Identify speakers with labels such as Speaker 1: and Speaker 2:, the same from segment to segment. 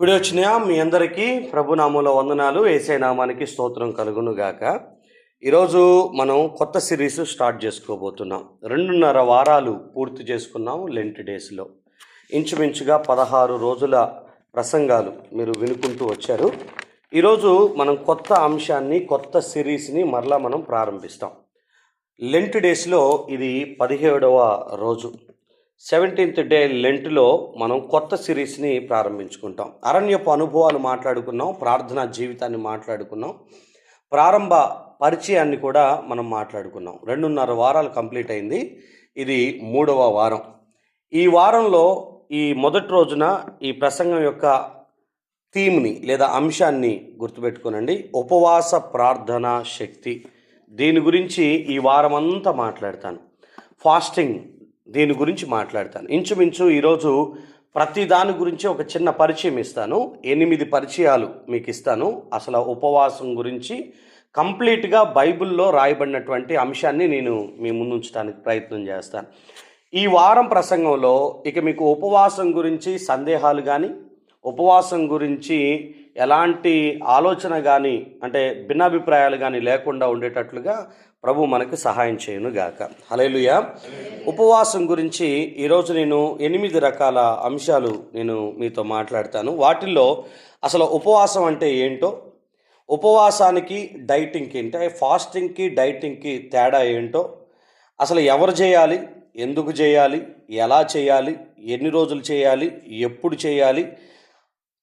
Speaker 1: కుడి వచ్చిన మీ అందరికీ ప్రభునామంలో వందనాలు ఏసై నామానికి స్తోత్రం కలుగును గాక ఈరోజు మనం కొత్త సిరీస్ స్టార్ట్ చేసుకోబోతున్నాం. రెండున్నర వారాలు పూర్తి చేసుకున్నాం లెంట్ డేస్లో. ఇంచుమించుగా పదహారు రోజుల ప్రసంగాలు మీరు వినుకుంటూ వచ్చారు. ఈరోజు మనం కొత్త అంశాన్ని కొత్త సిరీస్ని మరలా మనం ప్రారంభిస్తాం. లెంట్ డేస్లో ఇది పదిహేడవ రోజు. సెవెంటీన్త్ డే లెంట్లో మనం కొత్త సిరీస్ని ప్రారంభించుకుంటాం. అరణ్యపు అనుభవాలు మాట్లాడుకున్నాం ప్రార్థనా జీవితాన్ని మాట్లాడుకున్నాం ప్రారంభ పరిచయాన్ని కూడా మనం మాట్లాడుకున్నాం. రెండున్నర వారాలు కంప్లీట్ అయింది. ఇది మూడవ వారం. ఈ వారంలో ఈ మొదటి రోజున ఈ ప్రసంగం యొక్క థీమ్ని లేదా అంశాన్ని గుర్తుపెట్టుకోనండి. ఉపవాస ప్రార్థనా శక్తి. దీని గురించి ఈ వారం అంతా మాట్లాడతాను. ఫాస్టింగ్ దీని గురించి మాట్లాడతాను. ఇంచుమించు ఈరోజు ప్రతి దాని గురించి ఒక చిన్న పరిచయం ఇస్తాను. ఎనిమిది పరిచయాలు మీకు ఇస్తాను. అసలు ఉపవాసం గురించి కంప్లీట్గా బైబిల్లో రాయబడినటువంటి అంశాన్ని నేను మీ ముందుంచడానికి ప్రయత్నం చేస్తాను. ఈ వారం ప్రసంగంలో ఇక మీకు ఉపవాసం గురించి సందేహాలు కానీ ఉపవాసం గురించి ఎలాంటి ఆలోచన కానీ అంటే భిన్నాభిప్రాయాలు కానీ లేకుండా ఉండేటట్లుగా ప్రభు మనకు సహాయం చేయను గాక. హలేలుయ ఉపవాసం గురించి ఈరోజు నేను ఎనిమిది రకాల అంశాలు నేను మీతో మాట్లాడతాను. వాటిల్లో అసలు ఉపవాసం అంటే ఏంటో ఉపవాసానికి డైటింగ్కి అంటే ఫాస్టింగ్కి డైటింగ్కి తేడా ఏంటో అసలు ఎవరు చేయాలి ఎందుకు చేయాలి ఎలా చేయాలి ఎన్ని రోజులు చేయాలి ఎప్పుడు చేయాలి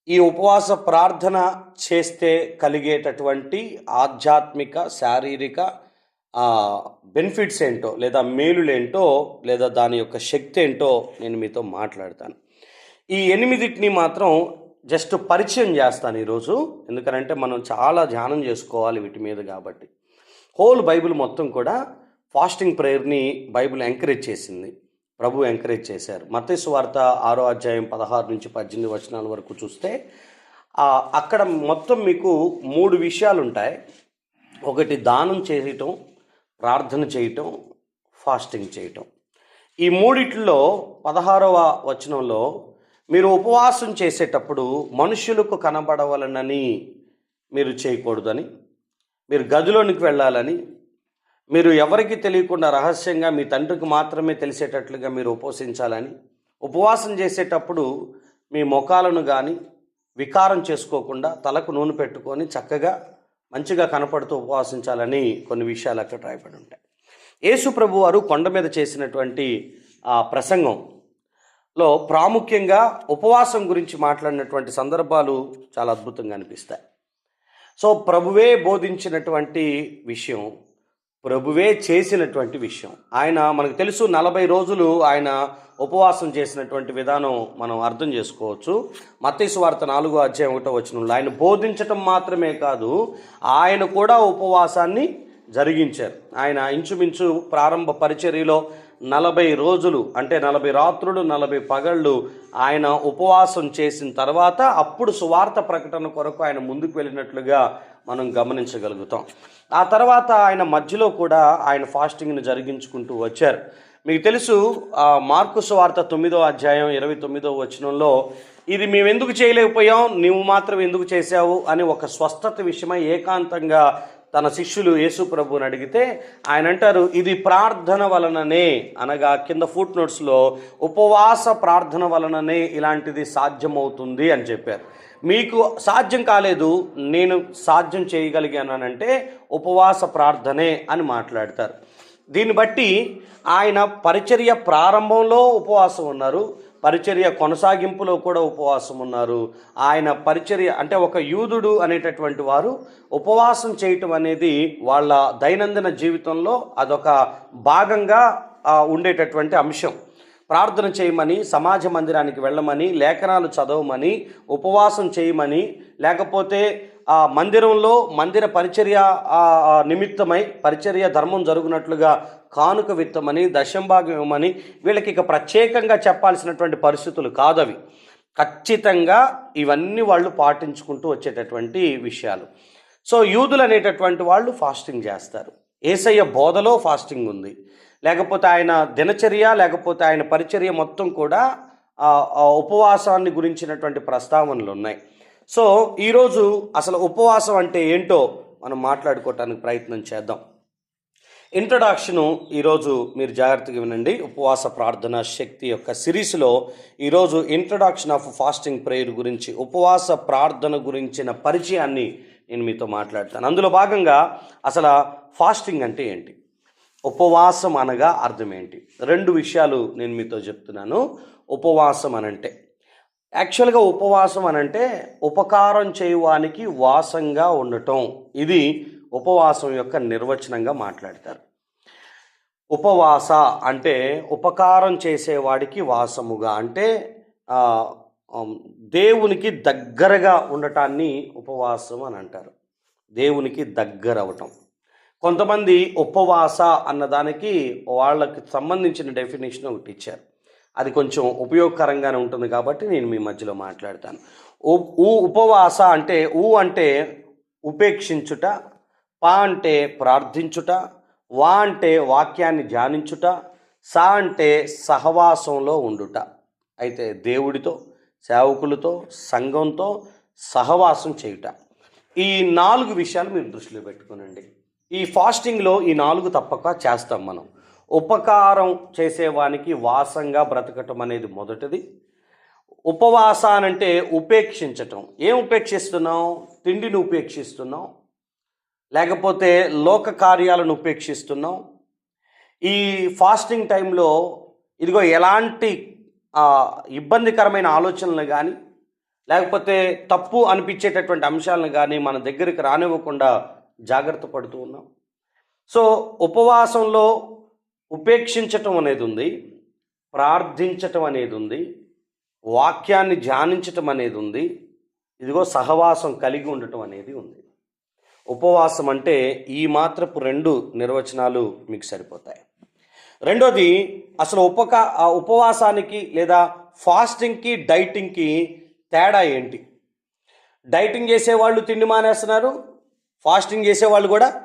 Speaker 1: ఈ ఉపవాస ప్రార్థన చేస్తే కలిగేటటువంటి ఆధ్యాత్మిక శారీరక బెనిఫిట్స్ ఏంటో లేదా మేలులేంటో లేదా దాని యొక్క శక్తి ఏంటో నేను మీతో మాట్లాడతాను. ఈ ఎనిమిదిటిని మాత్రం జస్ట్ పరిచయం చేస్తాను ఈరోజు. ఎందుకనంటే మనం చాలా ధ్యానం చేసుకోవాలి వీటి మీద కాబట్టి. హోల్ బైబిల్ మొత్తం కూడా ఫాస్టింగ్ ప్రేయర్ని బైబిల్ ఎంకరేజ్ చేసింది. ప్రభు ఎంకరేజ్ చేశారు. మతేసు వార్త ఆరో అధ్యాయం పదహారు నుంచి పద్దెనిమిది వచనాల వరకు చూస్తే అక్కడ మొత్తం మీకు మూడు విషయాలు ఉంటాయి ఒకటి దానం చేయటం ప్రార్థన చేయటం ఫాస్టింగ్ చేయటం. ఈ మూడిట్లో పదహారవ వచనంలో మీరు ఉపవాసం చేసేటప్పుడు మనుషులకు కనబడవలనని మీరు చేయకూడదని మీరు గదిలోనికి వెళ్ళాలని మీరు ఎవరికి తెలియకుండా రహస్యంగా మీ తండ్రికి మాత్రమే తెలిసేటట్లుగా మీరు ఉపవసించాలని ఉపవాసం చేసేటప్పుడు మీ ముఖాలను కానీ వికారం చేసుకోకుండా తలకు నూనె పెట్టుకొని చక్కగా మంచిగా కనపడుతూ ఉపవాసించాలని కొన్ని విషయాలు అక్కడ రాయబడి ఉంటాయి. యేసు ప్రభు వారు కొండ మీద చేసినటువంటి ఆ ప్రసంగంలో ప్రాముఖ్యంగా ఉపవాసం గురించి మాట్లాడినటువంటి సందర్భాలు చాలా అద్భుతంగా అనిపిస్తాయి. సో ప్రభువే బోధించినటువంటి విషయం ప్రభువే చేసినటువంటి విషయం. ఆయన మనకు తెలుసు నలభై రోజులు ఆయన ఉపవాసం చేసినటువంటి విధానం మనం అర్థం చేసుకోవచ్చు. మత్తయి వార్త నాలుగో అధ్యాయం ఒకటో వచనంలో ఆయన బోధించటం మాత్రమే కాదు ఆయన కూడా ఉపవాసాన్ని జరిగించారు. ఆయన ఇంచుమించు ప్రారంభ పరిచర్యలో నలభై రోజులు అంటే నలభై రాత్రులు నలభై పగళ్ళు ఆయన ఉపవాసం చేసిన తర్వాత అప్పుడు సువార్త ప్రకటన కొరకు ఆయన ముందుకు వెళ్ళినట్లుగా మనం గమనించగలుగుతాం. ఆ తర్వాత ఆయన మధ్యలో కూడా ఆయన ఫాస్టింగ్ను జరిగించుకుంటూ వచ్చారు. మీకు తెలుసు మార్కుస్ మార్కు తొమ్మిదో అధ్యాయం ఇరవై తొమ్మిదో వచనంలో ఇది మేము ఎందుకు చేయలేకపోయాం? నువ్వు మాత్రం ఎందుకు చేశావు? అని ఒక స్వస్థత విషయమై ఏకాంతంగా తన శిష్యులు యేసు ప్రభుని అడిగితే ఆయన అంటారు ఇది ప్రార్థన వలననే అనగా కింద ఫుట్ నోట్స్లో ఉపవాస ప్రార్థన వలననే ఇలాంటిది సాధ్యమవుతుంది అని చెప్పారు. మీకు సాధ్యం కాలేదు నేను సాధ్యం చేయగలిగానంటే ఉపవాస ప్రార్థనే అని మాట్లాడతారు. దీన్ని బట్టి ఆయన పరిచర్య ప్రారంభంలో ఉపవాసం ఉన్నారు పరిచర్య కొనసాగింపులో కూడా ఉపవాసం ఉన్నారు. ఆయన పరిచర్య అంటే ఒక యూదుడు అనేటటువంటి వారు ఉపవాసం చేయటం అనేది వాళ్ళ దైనందిన జీవితంలో అదొక భాగంగా ఉండేటటువంటి అంశం. ప్రార్థన చేయమని సమాజ మందిరానికి వెళ్ళమని లేఖనాలు చదవమని ఉపవాసం చేయమని లేకపోతే ఆ మందిరంలో మందిర పరిచర్య నిమిత్తమై పరిచర్య ధర్మం జరుగునట్లుగా కానుక విత్తమని దశంభాగం ఇవ్వమని వీళ్ళకి ఇక ప్రత్యేకంగా చెప్పాల్సినటువంటి పరిస్థితులు కాదవి. ఖచ్చితంగా ఇవన్నీ వాళ్ళు పాటించుకుంటూ వచ్చేటటువంటి విషయాలు. సో యూదులు అనేటటువంటి వాళ్ళు ఫాస్టింగ్ చేస్తారు. ఏసయ్య బోధలో ఫాస్టింగ్ ఉంది. లేకపోతే ఆయన దినచర్య లేకపోతే ఆయన పరిచర్య మొత్తం కూడా ఉపవాసాన్ని గురించినటువంటి ప్రస్తావనలు ఉన్నాయి. సో ఈరోజు అసలు ఉపవాసం అంటే ఏంటో మనం మాట్లాడుకోవటానికి ప్రయత్నం చేద్దాం. ఇంట్రడక్షను ఈరోజు మీరు జాగ్రత్తగా వినండి. ఉపవాస ప్రార్థన శక్తి యొక్క సిరీస్లో ఈరోజు ఇంట్రడక్షన్ ఆఫ్ ఫాస్టింగ్ ప్రేయర్ గురించి ఉపవాస ప్రార్థన గురించిన పరిచయాన్ని నేను మీతో మాట్లాడతాను. అందులో భాగంగా అసలు ఫాస్టింగ్ అంటే ఏంటి? ఉపవాసం అనగా అర్థం ఏంటి? రెండు విషయాలు నేను మీతో చెప్తున్నాను. ఉపవాసం అనంటే యాక్చువల్గా ఉపవాసం అనంటే ఉపకారం చేయవానికి వాసంగా ఉండటం. ఇది ఉపవాసం యొక్క నిర్వచనంగా మాట్లాడతారు. ఉపవాస అంటే ఉపకారం చేసేవాడికి వాసముగా అంటే దేవునికి దగ్గరగా ఉండటాన్ని ఉపవాసం అని అంటారు. దేవునికి దగ్గర అవటం కొంతమంది ఉపవాస అన్నదానికి వాళ్ళకి సంబంధించిన డెఫినేషన్ ఒకటి ఇచ్చారు. అది కొంచెం ఉపయోగకరంగానే ఉంటుంది కాబట్టి నేను మీ మధ్యలో మాట్లాడతాను. ఊ ఉపవాస అంటే ఊ అంటే ఉపేక్షించుట పా అంటే ప్రార్థించుట వా అంటే వాక్యాన్ని ధ్యానించుట సా అంటే సహవాసంలో ఉండుట. అయితే దేవుడితో సేవకులతో సంఘంతో సహవాసం చేయుట. ఈ నాలుగు విషయాలు మీరు దృష్టిలో పెట్టుకోనండి. ఈ ఫాస్టింగ్లో ఈ నాలుగు తప్పక చేస్తాం మనం. ఉపకారం చేసేవానికి వాసంగా బ్రతకటం అనేది మొదటిది. ఉపవాసానంటే ఉపేక్షించటం. ఏం ఉపేక్షిస్తున్నాం? తిండిని ఉపేక్షిస్తున్నాం. లేకపోతే లోక కార్యాలను ఉపేక్షిస్తున్నాం. ఈ ఫాస్టింగ్ టైంలో ఇదిగో ఎలాంటి ఇబ్బందికరమైన ఆలోచనలు కానీ లేకపోతే తప్పు అనిపించేటటువంటి అంశాలను కానీ మన దగ్గరికి రానివ్వకుండా జాగ్రత్త పడుతూ ఉన్నాం. సో ఉపవాసంలో ఉపేక్షించటం అనేది ఉంది ప్రార్థించటం అనేది ఉంది వాక్యాన్ని ధ్యానించటం అనేది ఉంది ఇదిగో సహవాసం కలిగి ఉండటం అనేది ఉంది. ఉపవాసం అంటే ఈ మాత్రపు రెండు నిర్వచనాలు మీకు సరిపోతాయి. రెండోది అసలు ఉపకా ఉపవాసానికి లేదా ఫాస్టింగ్కి డైటింగ్కి తేడా ఏంటి? డైటింగ్ చేసేవాళ్ళు తిండి మానేస్తున్నారు ఫాస్టింగ్ చేసేవాళ్ళు కూడా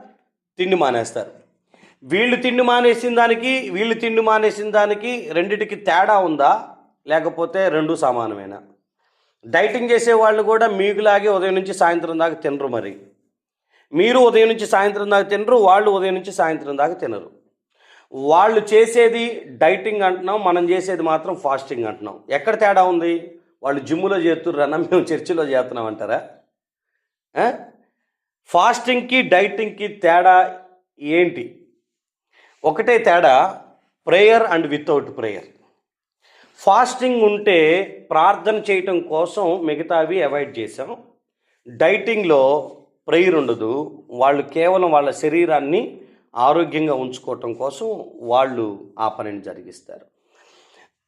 Speaker 1: తిండి మానేస్తారు. వీళ్ళు తిండి మానేసిన దానికి వీళ్ళు తిండి మానేసిన దానికి రెండిటికి తేడా ఉందా? లేకపోతే రెండు సమానమేనా? డైటింగ్ చేసేవాళ్ళు కూడా మీకులాగే ఉదయం నుంచి సాయంత్రం దాకా తినరు మరి. మీరు ఉదయం నుంచి సాయంత్రం దాకా తినరు వాళ్ళు ఉదయం నుంచి సాయంత్రం దాకా తినరు. వాళ్ళు చేసేది డైటింగ్ అంటున్నాం మనం చేసేది మాత్రం ఫాస్టింగ్ అంటున్నాం. ఎక్కడ తేడా ఉంది? వాళ్ళు జిమ్ములో చేస్తుర్రన్నా మేము చర్చిలో చేస్తున్నాం అంటారా? ఫాస్టింగ్కి డైటింగ్కి తేడా ఏంటి? ఒకటే తేడా prayer and without prayer. Fasting ఉంటే ప్రార్థన చేయటం కోసం మిగతావి అవాయిడ్ చేసాం డైటింగ్లో ప్రేయర్ ఉండదు. వాళ్ళు కేవలం వాళ్ళ శరీరాన్ని ఆరోగ్యంగా ఉంచుకోవటం కోసం వాళ్ళు ఆ పనిని జరిగిస్తారు.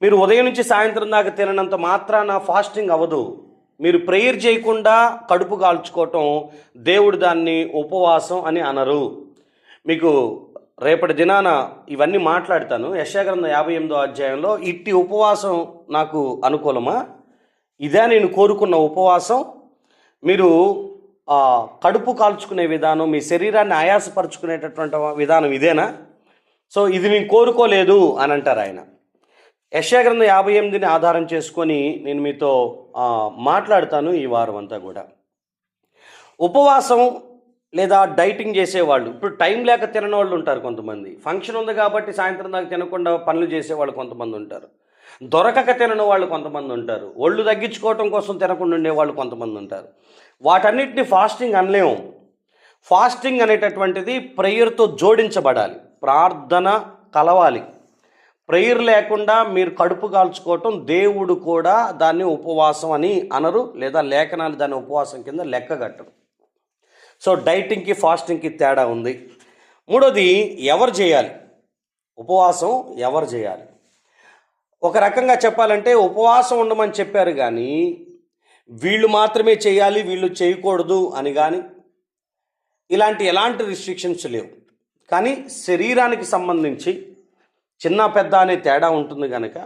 Speaker 1: మీరు ఉదయం నుంచి సాయంత్రం దాకా తిననంత మాత్రాన ఫాస్టింగ్ అవ్వదు. మీరు ప్రేయర్ చేయకుండా కడుపు కాల్చుకోవటం దేవుడు దాన్ని ఉపవాసం అని అనరు. మీకు రేపటి దినాన ఇవన్నీ మాట్లాడతాను. యశాగ్రంథం యాభై ఎనిమిదో అధ్యాయంలో ఇట్టి ఉపవాసం నాకు అనుకూలమా? ఇదే నేను కోరుకున్న ఉపవాసం. మీరు కడుపు కాల్చుకునే విధానం మీ శరీరాన్ని ఆయాసపరుచుకునేటటువంటి విధానం ఇదేనా? సో ఇది నేను కోరుకోలేదు అని అంటారు ఆయన. యశాగ్రంథం యాభై ఎనిమిదిని ఆధారం చేసుకొని నేను మీతో మాట్లాడతాను ఈ వారం అంతా కూడా. ఉపవాసం లేదా డైటింగ్ చేసేవాళ్ళు ఇప్పుడు టైం లేక తినని వాళ్ళు ఉంటారు కొంతమంది. ఫంక్షన్ ఉంది కాబట్టి సాయంత్రం దాకా తినకుండా పనులు చేసేవాళ్ళు కొంతమంది ఉంటారు. దొరకక తినని వాళ్ళు కొంతమంది ఉంటారు. ఒళ్ళు తగ్గించుకోవటం కోసం తినకుండా ఉండేవాళ్ళు కొంతమంది ఉంటారు. వాటన్నిటిని ఫాస్టింగ్ అనలేము. ఫాస్టింగ్ అనేటటువంటిది ప్రేయర్తో జోడించబడాలి. ప్రార్థన కలవాలి. ప్రేయర్ లేకుండా మీరు కడుపు కాల్చుకోవటం దేవుడు కూడా దాన్ని ఉపవాసం అని అనరు లేదా లేఖనాలు దాన్ని ఉపవాసం కింద లెక్కగట్టరు సో డైటింగ్కి ఫాస్టింగ్కి తేడా ఉంది. మూడోది ఎవరు చేయాలి? ఉపవాసం ఎవరు చేయాలి? ఒక రకంగా చెప్పాలంటే ఉపవాసం ఉండమని చెప్పారు కానీ వీళ్ళు మాత్రమే చేయాలి వీళ్ళు చేయకూడదు అని కానీ ఇలాంటి ఎలాంటి రిస్ట్రిక్షన్స్ లేవు. కానీ శరీరానికి సంబంధించి చిన్న పెద్ద అనే తేడా ఉంటుంది కనుక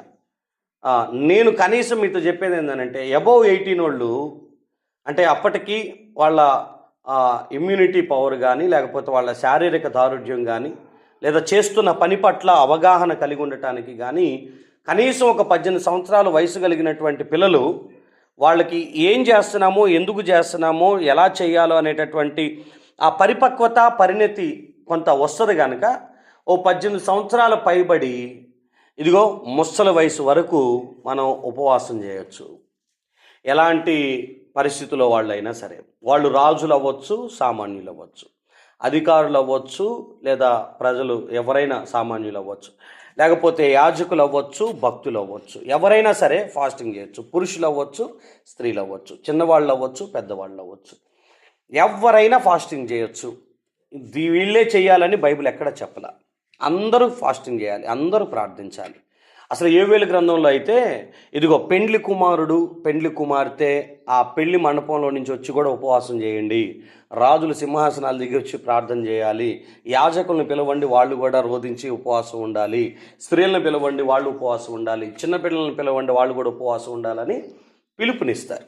Speaker 1: నేను కనీసం మీతో చెప్పేది ఏంటంటే అబౌవ్ ఎయిటీన్ వాళ్ళు అంటే అప్పటికి వాళ్ళ ఇమ్యూనిటీ పవర్ కానీ లేకపోతే వాళ్ళ శారీరక దారుఢ్యం కానీ లేదా చేస్తున్న పని పట్ల అవగాహన కలిగి ఉండటానికి కానీ కనీసం ఒక పద్దెనిమిది సంవత్సరాల వయసు కలిగినటువంటి పిల్లలు వాళ్ళకి ఏం చేస్తున్నామో ఎందుకు చేస్తున్నామో ఎలా చేయాలో అనేటటువంటి ఆ పరిపక్వత పరిణతి కొంత వస్తుంది కనుక ఓ పద్దెనిమిది సంవత్సరాల పైబడి ఇదిగో ముసలి వయసు వరకు మనం ఉపవాసం చేయొచ్చు. ఎలాంటి పరిస్థితుల్లో వాళ్ళైనా సరే వాళ్ళు రాజులు అవ్వచ్చు సామాన్యులు అవ్వచ్చు అధికారులు అవ్వచ్చు లేదా ప్రజలు ఎవరైనా సామాన్యులు అవ్వచ్చు లేకపోతే యాజకులు అవ్వచ్చు భక్తులు అవ్వచ్చు ఎవరైనా సరే ఫాస్టింగ్ చేయొచ్చు పురుషులు అవ్వచ్చు స్త్రీలు అవ్వచ్చు చిన్నవాళ్ళు అవ్వచ్చు పెద్దవాళ్ళు అవ్వచ్చు ఎవరైనా ఫాస్టింగ్ చేయొచ్చు. దీ- వీళ్ళే చేయాలని బైబిల్ ఎక్కడ చెప్పల? అందరూ ఫాస్టింగ్ చేయాలి అందరూ ప్రార్థించాలి. అసలు ఏవేలు గ్రంథంలో అయితే ఇదిగో పెండ్లి కుమారుడు పెండ్లి కుమార్తె ఆ పెళ్ళి మండపంలో నుంచి వచ్చి కూడా ఉపవాసం చేయండి. రాజులు సింహాసనాలు దిగి వచ్చి ప్రార్థన చేయాలి. యాజకులను పిలవండి వాళ్ళు కూడా రోధించి ఉపవాసం ఉండాలి. స్త్రీలను పిలవండి వాళ్ళు ఉపవాసం ఉండాలి. చిన్నపిల్లలను పిలవండి వాళ్ళు కూడా ఉపవాసం ఉండాలని పిలుపునిస్తారు.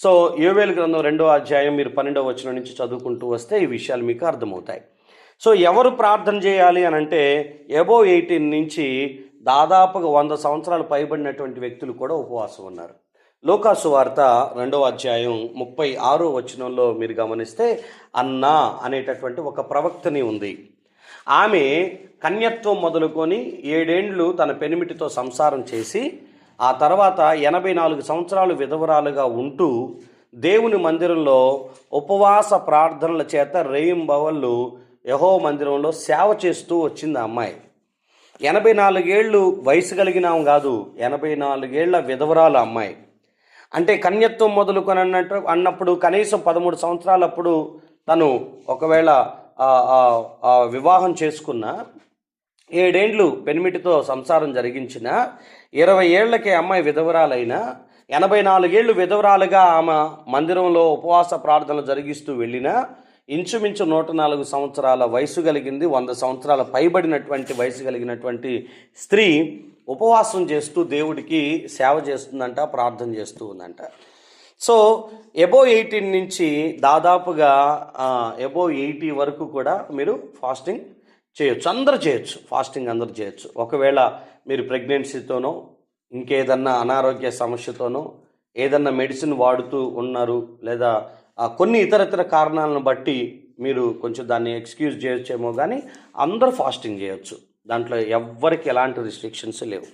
Speaker 1: సో ఏవేలు గ్రంథం రెండో అధ్యాయం మీరు పన్నెండవ వచనం నుంచి చదువుకుంటూ వస్తే ఈ విషయాలు మీకు అర్థమవుతాయి. సో ఎవరు ప్రార్థన చేయాలి అని అంటే ఎబో ఎయిటీన్ నుంచి దాదాపుగా వంద సంవత్సరాలు పైబడినటువంటి వ్యక్తులు కూడా ఉపవాసం ఉన్నారు. లోకాసు వార్త రెండవ అధ్యాయం ముప్పై ఆరో వచనంలో మీరు గమనిస్తే అన్నా అనేటటువంటి ఒక ప్రవక్తని ఉంది. ఆమె కన్యత్వం మొదలుకొని ఏడేండ్లు తన పెనిమిటితో సంసారం చేసి ఆ తర్వాత ఎనభై నాలుగు సంవత్సరాలు విధవరాలుగా ఉంటూ దేవుని మందిరంలో ఉపవాస ప్రార్థనల చేత రేయింబవళ్ళు యహో మందిరంలో సేవ చేస్తూ వచ్చింది ఆ అమ్మాయి. ఎనభై నాలుగేళ్ళు వయసు కలిగిన ఆమె కాదు ఎనభై నాలుగేళ్ళ విధవరాలు అమ్మాయి. అంటే కన్యత్వం మొదలుకొని అన్నట్టు అన్నప్పుడు కనీసం పదమూడు సంవత్సరాలప్పుడు తను ఒకవేళ వివాహం చేసుకున్న ఏడేండ్లు పెనిమిటితో సంసారం జరిగించిన ఇరవై ఏళ్ళకే అమ్మాయి విధవరాలైన ఎనభై నాలుగేళ్ళు విధవరాలుగా ఆమె మందిరంలో ఉపవాస ప్రార్థనలు జరిగిస్తూ వెళ్ళిన ఇంచుమించు నూట నాలుగు సంవత్సరాల వయసు కలిగింది వంద సంవత్సరాల పైబడినటువంటి వయసు కలిగినటువంటి స్త్రీ ఉపవాసం చేస్తూ దేవుడికి సేవ చేస్తుందంట ప్రార్థన చేస్తూ ఉందంట. సో ఎబో ఎయిటీన్ నుంచి దాదాపుగా ఎబో ఎయిటీ వరకు కూడా మీరు ఫాస్టింగ్ చేయొచ్చు. అందరూ చేయొచ్చు ఫాస్టింగ్ అందరూ చేయొచ్చు. ఒకవేళ మీరు ప్రెగ్నెన్సీతోనో ఇంకేదన్నా అనారోగ్య సమస్యతోనో ఏదన్నా మెడిసిన్ వాడుతూ ఉన్నారు లేదా కొన్ని ఇతర ఇతర కారణాలను బట్టి మీరు కొంచెం దాన్ని ఎక్స్క్యూజ్ చేయొచ్చేమో కానీ అందరూ ఫాస్టింగ్ చేయొచ్చు. దాంట్లో ఎవ్వరికి ఎలాంటి రిస్ట్రిక్షన్స్ లేవు.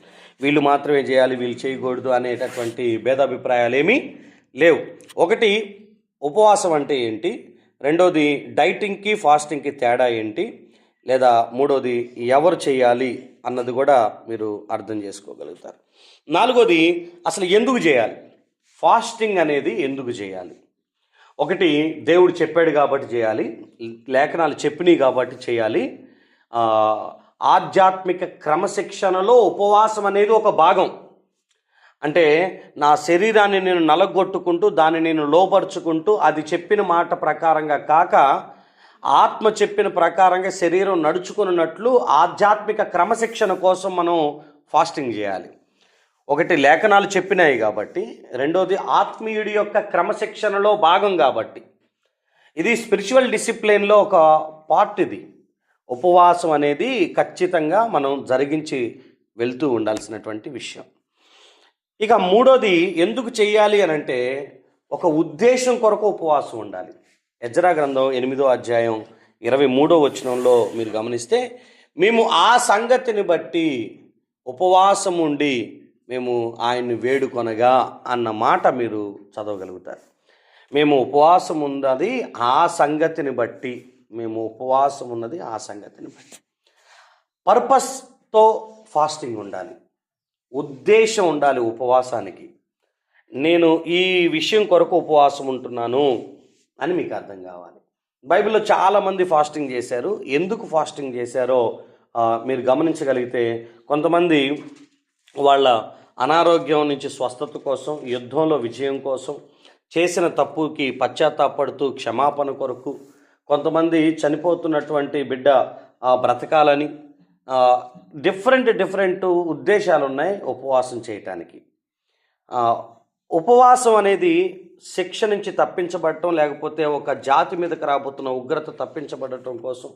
Speaker 1: వీళ్ళు మాత్రమే చేయాలి వీళ్ళు చేయకూడదు అనేటటువంటి భేదాభిప్రాయాలు ఏమీ లేవు. ఒకటి ఉపవాసం అంటే ఏంటి? రెండోది డైటింగ్కి ఫాస్టింగ్కి తేడా ఏంటి? లేదా మూడోది ఎవరు చేయాలి అన్నది కూడా మీరు అర్థం చేసుకోగలుగుతారు. నాలుగోది అసలు ఎందుకు చేయాలి? ఫాస్టింగ్ అనేది ఎందుకు చేయాలి? ఒకటి దేవుడు చెప్పాడు కాబట్టి చేయాలి. లేఖనాలు చెప్పినాయి కాబట్టి చేయాలి. ఆధ్యాత్మిక క్రమశిక్షణలో ఉపవాసం అనేది ఒక భాగం. అంటే నా శరీరాన్ని నేను నలగొట్టుకుంటూ దాన్ని నేను లోపరుచుకుంటూ అది చెప్పిన మాట ప్రకారంగా కాక ఆత్మ చెప్పిన ప్రకారంగా శరీరం నడుచుకున్నట్లు ఆధ్యాత్మిక క్రమశిక్షణ కోసం మనం ఫాస్టింగ్ చేయాలి. ఒకటి లేఖనాలు చెప్పినాయి కాబట్టి రెండోది ఆత్మీయుడి యొక్క క్రమశిక్షణలో భాగం కాబట్టి. ఇది స్పిరిచువల్ డిసిప్లిన్లో ఒక పార్ట్ ఇది. ఉపవాసం అనేది ఖచ్చితంగా మనం జరిగించి వెళ్తూ ఉండాల్సినటువంటి విషయం. ఇక మూడోది ఎందుకు చేయాలి అని అంటే ఒక ఉద్దేశం కొరకు ఉపవాసం ఉండాలి. ఎజ్రా గ్రంథం ఎనిమిదో అధ్యాయం ఇరవై మూడో వచనంలో మీరు గమనిస్తే మేము ఆ సంగతిని బట్టి ఉపవాసం ఉండి మేము ఆయన్ని వేడుకొనగా అన్న మాట మీరు చదవగలుగుతారు. మేము ఉపవాసం ఉన్నది ఆ సంగతిని బట్టి మేము ఉపవాసం ఉన్నది ఆ సంగతిని బట్టి. పర్పస్తో ఫాస్టింగ్ ఉండాలి. ఉద్దేశం ఉండాలి ఉపవాసానికి. నేను ఈ విషయం కొరకు ఉపవాసం ఉంటున్నాను అని మీకు అర్థం కావాలి. బైబిల్లో చాలామంది ఫాస్టింగ్ చేశారు. ఎందుకు ఫాస్టింగ్ చేశారో మీరు గమనించగలిగితే కొంతమంది వాళ్ళ అనారోగ్యం నుంచి స్వస్థత కోసం యుద్ధంలో విజయం కోసం చేసిన తప్పుకి పశ్చాత్తాపడుతూ క్షమాపణ కొరకు కొంతమంది చనిపోతున్నటువంటి బిడ్డ బ్రతకాలని డిఫరెంట్ డిఫరెంట్ ఉద్దేశాలు ఉన్నాయి ఉపవాసం చేయటానికి. ఉపవాసం అనేది శిక్ష నుంచి తప్పించబడటం లేకపోతే ఒక జాతి మీదకి రాబోతున్న ఉగ్రత తప్పించబడటం కోసం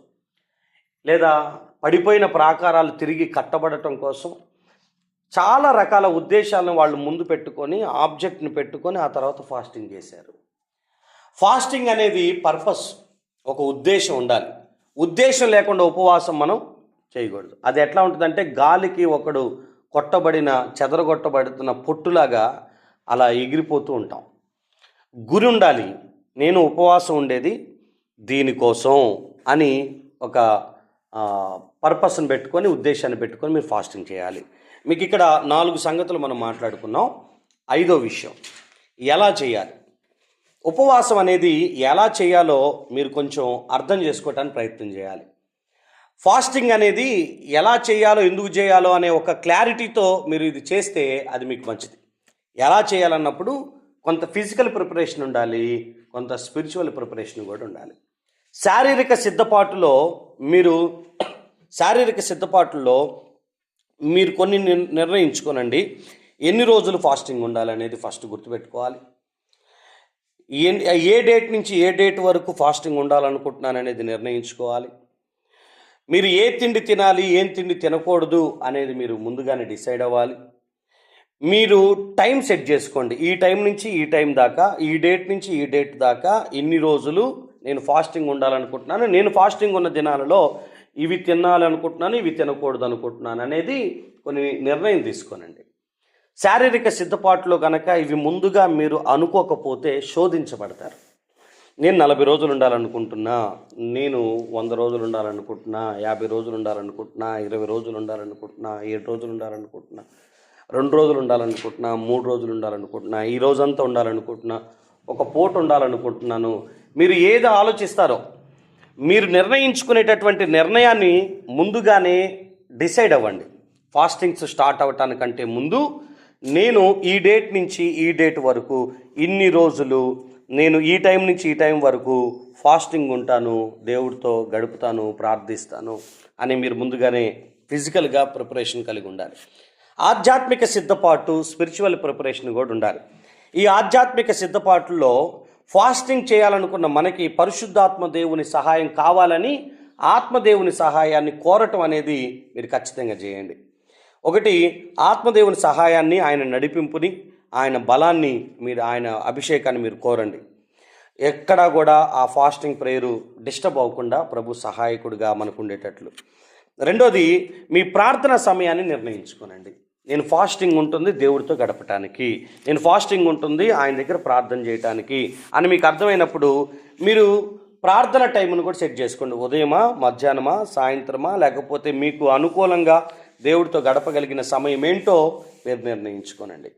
Speaker 1: లేదా పడిపోయిన ప్రాకారాలు తిరిగి కట్టబడటం కోసం చాలా రకాల ఉద్దేశాలను వాళ్ళు ముందు పెట్టుకొని ఆబ్జెక్ట్ని పెట్టుకొని ఆ తర్వాత ఫాస్టింగ్ చేశారు. ఫాస్టింగ్ అనేది పర్పస్ ఒక ఉద్దేశం ఉండాలి. ఉద్దేశం లేకుండా ఉపవాసం మనం చేయకూడదు. అది ఎట్లా ఉంటుందంటే గాలికి ఒకడు కొట్టబడిన చెదరగొట్టబడుతున్న పొట్టులాగా అలా ఎగిరిపోతూ ఉంటాం. గురి ఉండాలి. నేను ఉపవాసం ఉండేది దీనికోసం అని ఒక పర్పస్ని పెట్టుకొని ఉద్దేశాన్ని పెట్టుకొని మీరు ఫాస్టింగ్ చేయాలి. మీకు ఇక్కడ నాలుగు సంగతులు మనం మాట్లాడుకున్నాం. ఐదో విషయం ఎలా చేయాలి? ఉపవాసం అనేది ఎలా చేయాలో మీరు కొంచెం అర్థం చేసుకోవటానికి ప్రయత్నం చేయాలి. ఫాస్టింగ్ అనేది ఎలా చేయాలో ఎందుకు చేయాలో అనే ఒక క్లారిటీతో మీరు ఇది చేస్తే అది మీకు మంచిది. ఎలా చేయాలన్నప్పుడు కొంత ఫిజికల్ ప్రిపరేషన్ ఉండాలి కొంత స్పిరిచువల్ ప్రిపరేషన్ కూడా ఉండాలి. శారీరక సిద్ధపాటులో మీరు శారీరక సిద్ధపాటులో మీరు కొన్ని నిర్- నిర్ణయించుకోనండి. ఎన్ని రోజులు ఫాస్టింగ్ ఉండాలనేది ఫస్ట్ గుర్తుపెట్టుకోవాలి. ఏ- ఏ డేట్ నుంచి ఏ డేట్ వరకు ఫాస్టింగ్ ఉండాలనుకుంటున్నాను అనేది నిర్ణయించుకోవాలి. మీరు ఏ తిండి తినాలి ఏం తిండి తినకూడదు అనేది మీరు ముందుగానే డిసైడ్ అవ్వాలి. మీరు టైం సెట్ చేసుకోండి. ఈ టైం నుంచి ఈ టైం దాకా ఈ డేట్ నుంచి ఈ డేట్ దాకా ఇన్ని రోజులు నేను ఫాస్టింగ్ ఉండాలనుకుంటున్నాను. నేను ఫాస్టింగ్ ఉన్న దినాలలో ఇవి తినాలనుకుంటున్నాను ఇవి తినకూడదు అనుకుంటున్నాను అనేది కొన్ని నిర్ణయం తీసుకోనండి. శారీరక సిద్ధపాట్లు కనుక ఇవి ముందుగా మీరు అనుకోకపోతే శోధించబడతారు. నేను నలభై రోజులు ఉండాలనుకుంటున్నా నేను వంద రోజులు ఉండాలనుకుంటున్నా యాభై రోజులు ఉండాలనుకుంటున్నా ఇరవై రోజులు ఉండాలనుకుంటున్నా ఏడు రోజులు ఉండాలనుకుంటున్నా రెండు రోజులు ఉండాలనుకుంటున్నా మూడు రోజులు ఉండాలనుకుంటున్నా ఈ రోజంతా ఉండాలనుకుంటున్నా ఒక పూట ఉండాలనుకుంటున్నాను. మీరు ఏది ఆలోచిస్తారో మీరు నిర్ణయించుకునేటటువంటి నిర్ణయాన్ని ముందుగానే డిసైడ్ అవ్వండి. ఫాస్టింగ్స్ స్టార్ట్ అవ్వటానికంటే ముందు నేను ఈ డేట్ నుంచి ఈ డేట్ వరకు ఇన్ని రోజులు నేను ఈ టైం నుంచి ఈ టైం వరకు ఫాస్టింగ్ ఉంటాను దేవుడితో గడుపుతాను ప్రార్థిస్తాను అని మీరు ముందుగానే ఫిజికల్గా ప్రిపరేషన్ కలిగి ఉండాలి. ఆధ్యాత్మిక సిద్ధపాటు స్పిరిచువల్ ప్రిపరేషన్ కూడా ఉండాలి. ఈ ఆధ్యాత్మిక సిద్ధపాటులో ఫాస్టింగ్ చేయాలనుకున్న మనకి పరిశుద్ధాత్మ దేవుని సహాయం కావాలని ఆత్మదేవుని సహాయాన్ని కోరటం అనేది మీరు ఖచ్చితంగా చేయండి. ఒకటి ఆత్మదేవుని సహాయాన్ని ఆయన నడిపింపుని ఆయన బలాన్ని మీరు ఆయన అభిషేకాన్ని మీరు కోరండి. ఎక్కడా కూడా ఆ ఫాస్టింగ్ ప్రేయరు డిస్టర్బ్ అవ్వకుండా ప్రభు సహాయకుడిగా మనకు ఉండేటట్లు. రెండోది మీ ప్రార్థన సమయాన్ని నిర్ణయించుకోనండి. నేను ఫాస్టింగ్ ఉంటుంది దేవుడితో గడపటానికి. నేను ఫాస్టింగ్ ఉంటుంది ఆయన దగ్గర ప్రార్థన చేయటానికి అని మీకు అర్థమైనప్పుడు మీరు ప్రార్థన టైంను కూడా సెట్ చేసుకోండి. ఉదయమా మధ్యాహ్నమా సాయంత్రమా లేకపోతే మీకు అనుకూలంగా దేవుడితో గడపగలిగిన సమయం ఏంటో మీరు నిర్ణయించుకోనండి.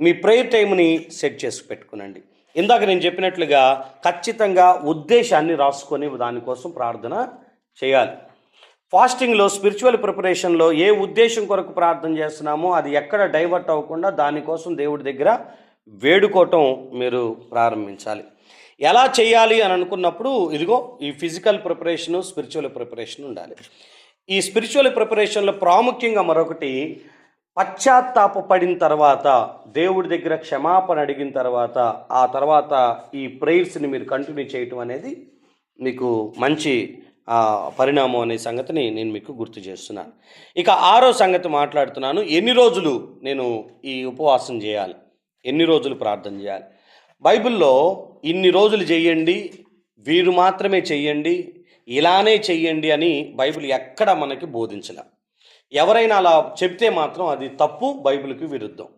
Speaker 1: మీ ప్రేయర్ టైంని సెట్ చేసి పెట్టుకునండి. ఇందాక నేను చెప్పినట్లుగా ఖచ్చితంగా ఉద్దేశాన్ని రాసుకొని దానికోసం ప్రార్థన చేయాలి. ఫాస్టింగ్లో స్పిరిచువల్ ప్రిపరేషన్లో ఏ ఉద్దేశం కొరకు ప్రార్థన చేస్తున్నామో అది ఎక్కడ డైవర్ట్ అవ్వకుండా దానికోసం దేవుడి దగ్గర వేడుకోవటం మీరు ప్రారంభించాలి. ఎలా చేయాలి అని అనుకున్నప్పుడు ఇదిగో ఈ ఫిజికల్ ప్రిపరేషను స్పిరిచువల్ ప్రిపరేషన్ ఉండాలి. ఈ స్పిరిచువల్ ప్రిపరేషన్లో ప్రాముఖ్యంగా మరొకటి పశ్చాత్తాపడిన తర్వాత దేవుడి దగ్గర క్షమాపణ అడిగిన తర్వాత ఆ తర్వాత ఈ ప్రేయర్స్ని మీరు కంటిన్యూ చేయటం అనేది మీకు మంచి పరిణామం అనే సంగతిని నేను మీకు గుర్తు చేస్తున్నాను. ఇక ఆరో సంగతి మాట్లాడుతున్నాను. ఎన్ని రోజులు నేను ఈ ఉపవాసం చేయాలి? ఎన్ని రోజులు ప్రార్థన చేయాలి? బైబిల్లో ఇన్ని రోజులు చేయండి వీరు మాత్రమే చెయ్యండి ఇలానే చెయ్యండి అని బైబిల్ ఎక్కడ మనకి బోధించలే. ఎవరైనా అలా చెప్తే మాత్రం అది తప్పు బైబిల్కి విరుద్ధం.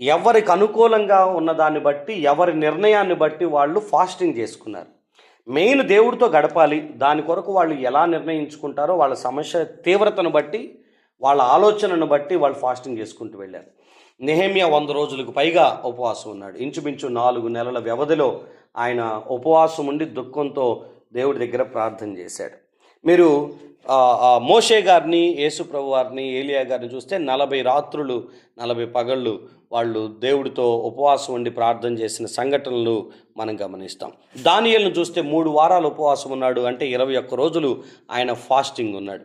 Speaker 1: ఎవరికి అనుకూలంగా ఉన్న దాన్ని బట్టి ఎవరి నిర్ణయాన్ని బట్టి వాళ్ళు ఫాస్టింగ్ చేసుకున్నారు. మెయిన్ దేవుడితో గడపాలి. దాని కొరకు వాళ్ళు ఎలా నిర్ణయించుకుంటారో వాళ్ళ సమస్య తీవ్రతను బట్టి వాళ్ళ ఆలోచనను బట్టి వాళ్ళు ఫాస్టింగ్ చేసుకుంటూ వెళ్ళారు. నెహేమియా వంద రోజులకు పైగా ఉపవాసం ఉన్నాడు. ఇంచుమించు నాలుగు నెలల వ్యవధిలో ఆయన ఉపవాసం ఉండి దుఃఖంతో దేవుడి దగ్గర ప్రార్థన చేశాడు. మీరు మోషే గారిని యేసుప్రభు వారిని ఏలియా గారిని చూస్తే నలభై రాత్రులు నలభై పగళ్ళు వాళ్ళు దేవుడితో ఉపవాసం ఉండి ప్రార్థన చేసిన సంఘటనలు మనం గమనిస్తాం. దానియల్ను చూస్తే మూడు వారాలు ఉపవాసం ఉన్నాడు అంటే ఇరవై ఒక్క రోజులు ఆయన ఫాస్టింగ్ ఉన్నాడు.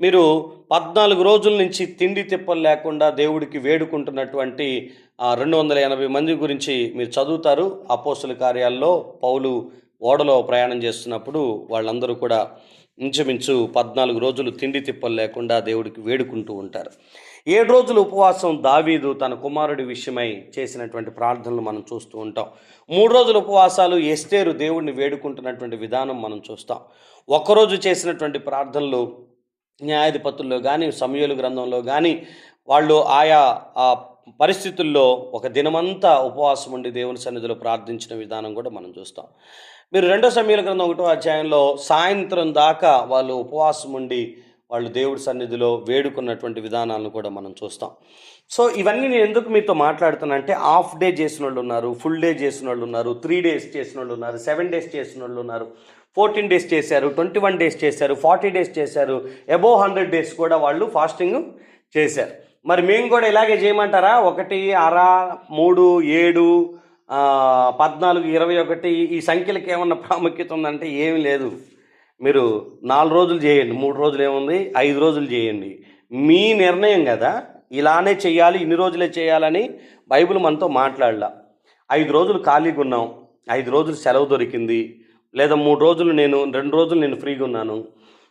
Speaker 1: మీరు పద్నాలుగు రోజుల నుంచి తిండి తిప్పలు లేకుండా దేవుడికి వేడుకుంటున్నటువంటి రెండు వందల ఎనభై మంది గురించి మీరు చదువుతారు. అపోస్తుల కార్యాల్లో పౌలు ఓడలో ప్రయాణం చేస్తున్నప్పుడు వాళ్ళందరూ కూడా ఇంచుమించు పద్నాలుగు రోజులు తిండి తిప్పలు లేకుండా దేవుడికి వేడుకుంటూ ఉంటారు. ఏడు రోజుల ఉపవాసం దావీదు తన కుమారుడి విషయమై చేసినటువంటి ప్రార్థనలు మనం చూస్తూ ఉంటాం. మూడు రోజుల ఉపవాసాలు ఎస్తేరు దేవుడిని వేడుకుంటున్నటువంటి విధానం మనం చూస్తాం. ఒక్కరోజు చేసినటువంటి ప్రార్థనలు న్యాయాధిపతుల్లో కానీ సమయలు గ్రంథంలో కానీ వాళ్ళు ఆయా ఆ పరిస్థితుల్లో ఒక దినమంతా ఉపవాసం ఉండి దేవుని సన్నిధిలో ప్రార్థించిన విధానం కూడా మనం చూస్తాం. మీరు రెండో సమయాల గ్రంథం ఒకటో అధ్యాయంలో సాయంత్రం దాకా వాళ్ళు ఉపవాసం ఉండి వాళ్ళు దేవుడి సన్నిధిలో వేడుకున్నటువంటి విధానాలను కూడా మనం చూస్తాం. సో ఇవన్నీ నేను ఎందుకు మీతో మాట్లాడుతున్నా అంటే హాఫ్ డే చేసిన వాళ్ళు ఉన్నారు ఫుల్ డే చేసిన వాళ్ళు ఉన్నారు త్రీ డేస్ చేసిన వాళ్ళు ఉన్నారు సెవెన్ డేస్ చేసిన వాళ్ళు ఉన్నారు ఫోర్టీన్ డేస్ చేశారు ట్వంటీ వన్ డేస్ చేశారు ఫార్టీ డేస్ చేశారు అబోవ్ హండ్రెడ్ డేస్ కూడా వాళ్ళు ఫాస్టింగ్ చేశారు. మరి మేము కూడా ఇలాగే చేయమంటారా? ఒకటి అర మూడు ఏడు పద్నాలుగు ఇరవై ఒకటి ఈ సంఖ్యలకి ఏమన్నా ప్రాముఖ్యత ఉందంటే ఏమీ లేదు. మీరు నాలుగు రోజులు చేయండి మూడు రోజులు ఏముంది? ఐదు రోజులు చేయండి. మీ నిర్ణయం కదా ఇలానే చేయాలి ఇన్ని రోజులే చేయాలని బైబిల్ మనతో మాట్లాడలా. ఐదు రోజులు ఖాళీగా ఉన్నాం ఐదు రోజులు సెలవు దొరికింది లేదా మూడు రోజులు నేను రెండు రోజులు నేను ఫ్రీగా ఉన్నాను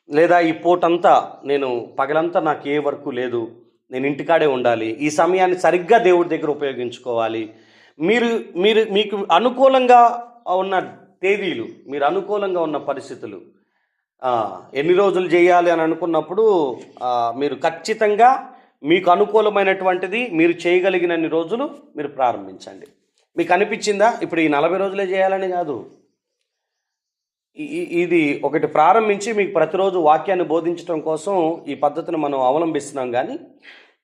Speaker 1: లేదా ఈ పూటంతా నేను పగలంతా నాకు ఏ వర్క్ లేదు నేను ఇంటికాడే ఉండాలి ఈ సమయాన్ని సరిగ్గా దేవుడి దగ్గర ఉపయోగించుకోవాలి మీరు మీరు మీకు అనుకూలంగా ఉన్న తేదీలు మీరు అనుకూలంగా ఉన్న పరిస్థితులు ఎన్ని రోజులు చేయాలి అని అనుకున్నప్పుడు మీరు ఖచ్చితంగా మీకు అనుకూలమైనటువంటిది మీరు చేయగలిగినన్ని రోజులు మీరు ప్రారంభించండి. మీకు అనిపించిందా? ఇప్పుడు ఈ నలభై రోజులే చేయాలని కాదు. ఈ- ఇది ఒకటి ప్రారంభించి మీకు ప్రతిరోజు వాక్యాన్ని బోధించడం కోసం ఈ పద్ధతిని మనం అవలంబిస్తున్నాం కానీ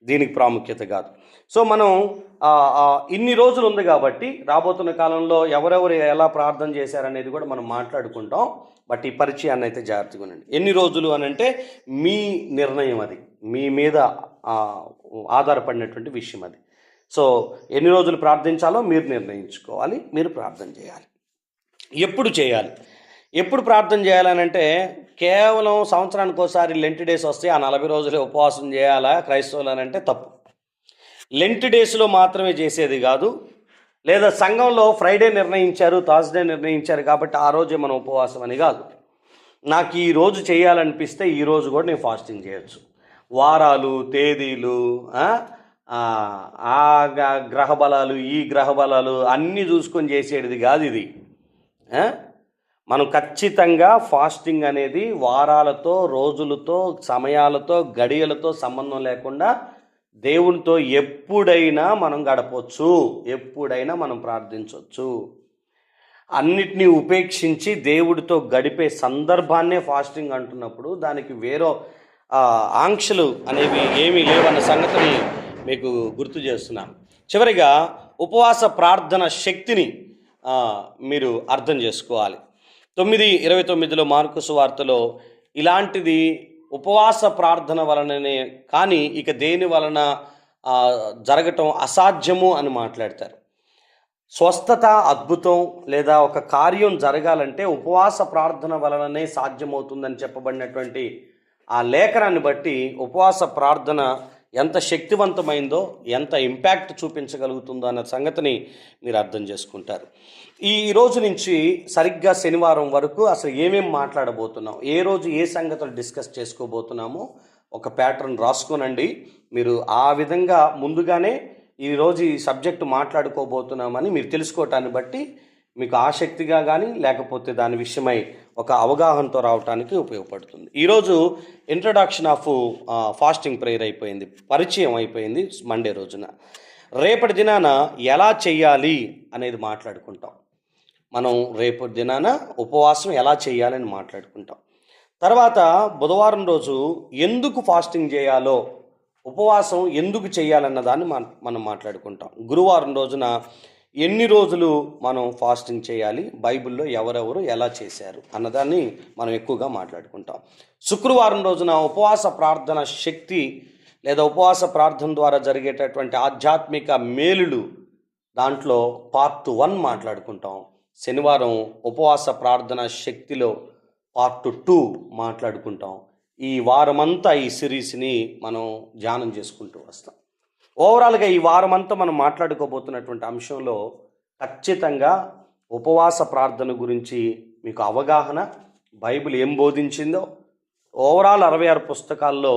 Speaker 1: దీనికి ప్రాముఖ్యత కాదు. సో మనం ఇన్ని రోజులు ఉంది కాబట్టి రాబోతున్న కాలంలో ఎవరెవరు ఎలా ప్రార్థన చేశారనేది కూడా మనం మాట్లాడుకుంటాం. బట్ ఈ పరిచయాన్ని అయితే జాగ్రత్తగా ఉండండి. ఎన్ని రోజులు అని అంటే మీ నిర్ణయం అది. మీ మీద ఆధారపడినటువంటి విషయం అది. సో ఎన్ని రోజులు ప్రార్థించాలో మీరు నిర్ణయించుకోవాలి మీరు ప్రార్థన చేయాలి. ఎప్పుడు చేయాలి? ఎప్పుడు ప్రార్థన చేయాలనంటే కేవలం సంవత్సరానికి ఒకసారి లెంట్ డేస్ వస్తే ఆ నలభై రోజులే ఉపవాసం చేయాలా క్రైస్తవులు అని అంటే తప్పు. లెంట్ డేస్లో మాత్రమే చేసేది కాదు. లేదా సంఘంలో ఫ్రైడే నిర్ణయించారు థర్స్డే నిర్ణయించారు కాబట్టి ఆ రోజే మనం ఉపవాసం అని కాదు. నాకు ఈ రోజు చేయాలనిపిస్తే ఈ రోజు కూడా నేను ఫాస్టింగ్ చేయొచ్చు. వారాలు తేదీలు ఆ, గ్రహ బలాలు ఈ గ్రహ బలాలు అన్నీ చూసుకొని చేసేది కాదు ఇది. మనం ఖచ్చితంగా ఫాస్టింగ్ అనేది వారాలతో రోజులతో సమయాలతో గడియలతో సంబంధం లేకుండా దేవునితో ఎప్పుడైనా మనం గడపవచ్చు ఎప్పుడైనా మనం ప్రార్థించవచ్చు అన్నిటినీ ఉపేక్షించి దేవుడితో గడిపే సందర్భాన్నే ఫాస్టింగ్ అంటున్నప్పుడు దానికి వేరే ఆంక్షలు అనేవి ఏమీ లేవన్న సంగతిని మీకు గుర్తు చేస్తున్నాను. చివరిగా ఉపవాస ప్రార్థన శక్తిని మీరు అర్థం చేసుకోవాలి. తొమ్మిది ఇరవై తొమ్మిదిలో మార్కుసు వార్తలో ఇలాంటిది ఉపవాస ప్రార్థన వలననే కానీ ఇక దేని వలన జరగటం అసాధ్యము అని మాట్లాడతారు. స్వస్థత అద్భుతం లేదా ఒక కార్యం జరగాలంటే ఉపవాస ప్రార్థన వలననే సాధ్యమవుతుందని చెప్పబడినటువంటి ఆ లేఖనాన్ని బట్టి ఉపవాస ప్రార్థన ఎంత శక్తివంతమైందో ఎంత ఇంపాక్ట్ చూపించగలుగుతుందో అన్న సంగతిని మీరు అర్థం చేసుకుంటారు. ఈ రోజు నుంచి సరిగ్గా శనివారం వరకు అసలు ఏమేమి మాట్లాడబోతున్నాం ఏ రోజు ఏ సంగతులు డిస్కస్ చేసుకోబోతున్నామో ఒక ప్యాటర్న్ రాసుకోనండి. మీరు ఆ విధంగా ముందుగానే ఈరోజు ఈ సబ్జెక్టు మాట్లాడుకోబోతున్నామని మీరు తెలుసుకోవటాన్ని బట్టి మీకు ఆసక్తిగా కానీ లేకపోతే దాని విషయమై ఒక అవగాహనతో రావడానికి ఉపయోగపడుతుంది. ఈరోజు ఇంట్రడక్షన్ ఆఫ్ ఫాస్టింగ్ ప్రేయర్ అయిపోయింది పరిచయం అయిపోయింది మండే రోజున. రేపటి దినాన ఎలా చేయాలి అనేది మాట్లాడుకుంటాం. మనం రేపటి దినాన ఉపవాసం ఎలా చేయాలని మాట్లాడుకుంటాం. తర్వాత బుధవారం రోజు ఎందుకు ఫాస్టింగ్ చేయాలో ఉపవాసం ఎందుకు చేయాలన్న దాన్ని మనం మాట్లాడుకుంటాం. గురువారం రోజున ఎన్ని రోజులు మనం ఫాస్టింగ్ చేయాలి? బైబిల్లో ఎవరెవరు ఎలా చేశారు? అన్నదాన్ని మనం ఎక్కువగా మాట్లాడుకుంటాం. శుక్రవారం రోజున ఉపవాస ప్రార్థన శక్తి లేదా ఉపవాస ప్రార్థన ద్వారా జరిగేటటువంటి ఆధ్యాత్మిక మేలులు దాంట్లో పార్ట్ వన్ మాట్లాడుకుంటాం. శనివారం ఉపవాస ప్రార్థన శక్తిలో పార్ట్ టూ మాట్లాడుకుంటాం. ఈ వారమంతా ఈ సిరీస్ని మనం ధ్యానం చేసుకుంటూ వస్తాం. ఓవరాల్గా ఈ వారమంతా మనం మాట్లాడుకోబోతున్నటువంటి అంశంలో ఖచ్చితంగా ఉపవాస ప్రార్థన గురించి మీకు అవగాహన బైబిల్ ఏం బోధించిందో ఓవరాల్ అరవై ఆరు పుస్తకాల్లో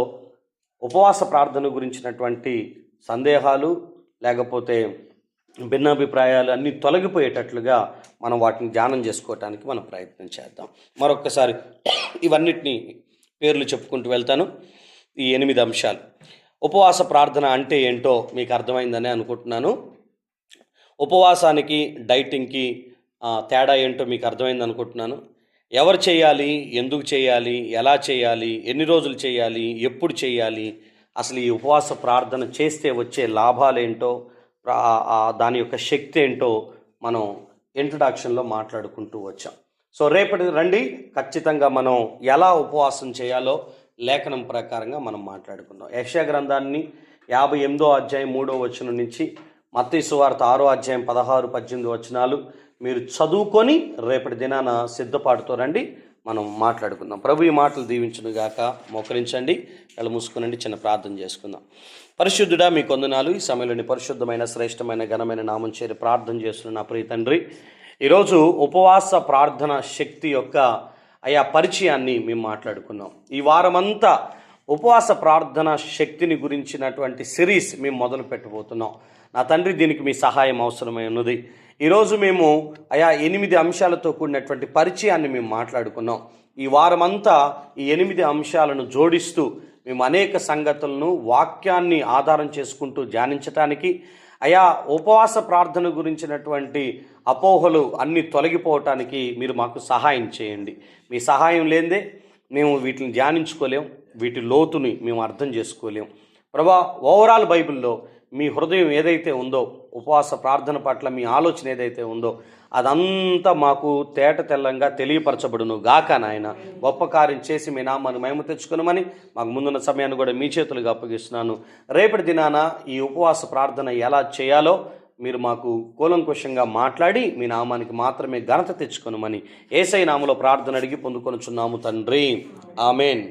Speaker 1: ఉపవాస ప్రార్థన గురించినటువంటి సందేహాలు లేకపోతే భిన్నాభిప్రాయాలు అన్నీ తొలగిపోయేటట్లుగా మనం వాటిని ధ్యానం చేసుకోవటానికి మనం ప్రయత్నం చేద్దాం. మరొక్కసారి ఇవన్నిటిని పేర్లు చెప్పుకుంటూ వెళ్తాను. ఈ ఎనిమిది అంశాలు. ఉపవాస ప్రార్థన అంటే ఏంటో మీకు అర్థమైందని అనుకుంటున్నాను. ఉపవాసానికి డైటింగ్కి తేడా ఏంటో మీకు అర్థమైంది అనుకుంటున్నాను. ఎవరు చేయాలి? ఎందుకు చేయాలి? ఎలా చేయాలి? ఎన్ని రోజులు చేయాలి? ఎప్పుడు చేయాలి? అసలు ఈ ఉపవాస ప్రార్థన చేస్తే వచ్చే లాభాలేంటో ఏంటో దాని యొక్క శక్తి ఏంటో మనం ఇంట్రడక్షన్లో మాట్లాడుకుంటూ వచ్చాం. సో రేపటి రండి. ఖచ్చితంగా మనం ఎలా ఉపవాసం చేయాలో లేఖనం ప్రకారంగా మనం మాట్లాడుకుందాం. యక్ష గ్రంథాన్ని యాభై ఎనిమిదో అధ్యాయం మూడో వచనం నుంచి మత్తయి సువార్త ఆరో అధ్యాయం పదహారు పద్దెనిమిది వచనాలు మీరు చదువుకొని రేపటి దినాన సిద్ధపాటుతో రండి మనం మాట్లాడుకుందాం. ప్రభు ఈ మాటలు దీవించును గాక. మోకరించండి ఎలా మూసుకునండి చిన్న ప్రార్థన చేసుకుందాం. పరిశుద్ధుడా మీ కొందనాలు ఈ సమయంలోని పరిశుద్ధమైన శ్రేష్టమైన ఘనమైన నామం చేరి ప్రార్థన చేస్తున్న నా ప్రియ తండ్రి ఈరోజు ఉపవాస ప్రార్థన శక్తి యొక్క అయా పరిచయాన్ని మేము మాట్లాడుకున్నాం. ఈ వారమంతా ఉపవాస ప్రార్థన శక్తిని గురించినటువంటి సిరీస్ మేము మొదలు పెట్టబోతున్నాం. నా తండ్రి దీనికి మీ సహాయం అవసరమై ఉన్నది. ఈరోజు మేము అయా ఎనిమిది అంశాలతో కూడినటువంటి పరిచయాన్ని మేము మాట్లాడుకున్నాం. ఈ వారమంతా ఈ ఎనిమిది అంశాలను జోడిస్తూ మేము అనేక సంగతులను వాక్యాన్ని ఆధారం చేసుకుంటూ ధ్యానించటానికి అయా ఉపవాస ప్రార్థన గురించినటువంటి అపోహలు అన్నీ తొలగిపోవటానికి మీరు మాకు సహాయం చేయండి. మీ సహాయం లేదే మేము వీటిని ధ్యానించుకోలేం వీటి లోతుని మేము అర్థం చేసుకోలేం. ప్రభా ఓవరాల్ బైబిల్లో మీ హృదయం ఏదైతే ఉందో ఉపవాస ప్రార్థన పట్ల మీ ఆలోచన ఏదైతే ఉందో అదంతా మాకు తేట తెల్లంగా తెలియపరచబడును గాక నాయన. గొప్ప కార్యం చేసి మీ నామాన్ని మేము తెచ్చుకునమని మాకు ముందున్న సమయాన్ని కూడా మీ చేతులుగా అప్పగిస్తున్నాను. రేపటి దినాన ఈ ఉపవాస ప్రార్థన ఎలా చేయాలో మీరు మాకు కూలంకుషంగా మాట్లాడి మీ నామానికి మాత్రమే ఘనత తెచ్చుకొనమని ఏసై నామలో ప్రార్థన అడిగి పొందుకొనుచున్నాము తండ్రి. ఆమెన్.